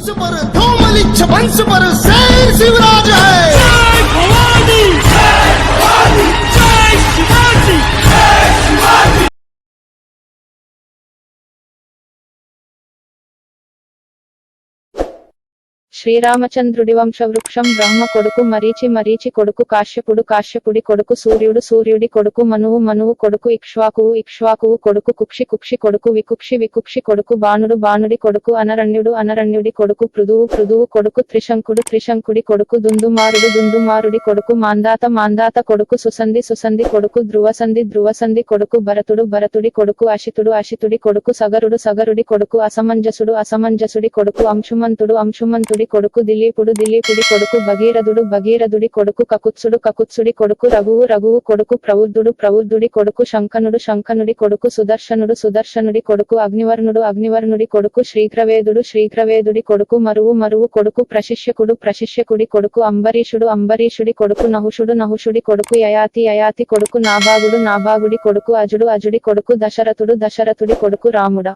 बंस पर धूम लिच्छ बंस पर शेर శ్రీరామచంద్రుడి వంశవృక్షం బ్రహ్మ కొడుకు మరీచి మరీచి కొడుకు కాశ్యపుడు కాశ్యపుడి కొడుకు సూర్యుడు సూర్యుడి కొడుకు మనువు మనువు కొడుకు ఇక్ష్వాకువు ఇక్ష్వాకువు కొడుకు కుక్షి కుక్షి కొడుకు వికుక్షి వికుక్షి కొడుకు బాణుడు బాణుడి కొడుకు అనరణ్యుడు అనరణ్యుడి కొడుకు పృథువు పృథువు కొడుకు త్రిశంకుడు త్రిశంకుడి కొడుకు దుందుమారుడు దుందుమారుడి కొడుకు మాందాత మాందాత కొడుకు సుసంధి సుసంధి కొడుకు ధ్రువసంధి ధ్రువసంధి కొడుకు భరతుడు భరతుడి కొడుకు అశితుడు అశితుడి కొడుకు సగరుడు సగరుడి కొడుకు అసమంజసుడు అసమంజసుడి కొడుకు అంశుమంతుడు అంశుమంతుడి కొడుకు దిలీపుడు దిలీపుడి కొడుకు భగీరథుడు భగీరథుడి కొడుకు కకుత్సుడు కకుత్సుడి కొడుకు రఘువు రఘువు కొడుకు ప్రవృద్ధుడు ప్రవృద్ధుడి కొడుకు శంకనుడు శంకనుడి కొడుకు సుదర్శనుడు సుదర్శనుడి కొడుకు అగ్నివర్ణుడు అగ్నివర్ణుడి కొడుకు శ్రీగ్రవేదుడు శ్రీగ్రవేదుడి కొడుకు మరువు మరువు కొడుకు ప్రశిష్యకుడు ప్రశిష్యకుడి కొడుకు అంబరీషుడు అంబరీషుడి కొడుకు నహుషుడు నహుషుడి కొడుకు యయాతి యయాతి కొడుకు నాభాగుడు నాభాగుడి కొడుకు అజుడు అజుడి కొడుకు దశరథుడు దశరథుడి కొడుకు రాముడా.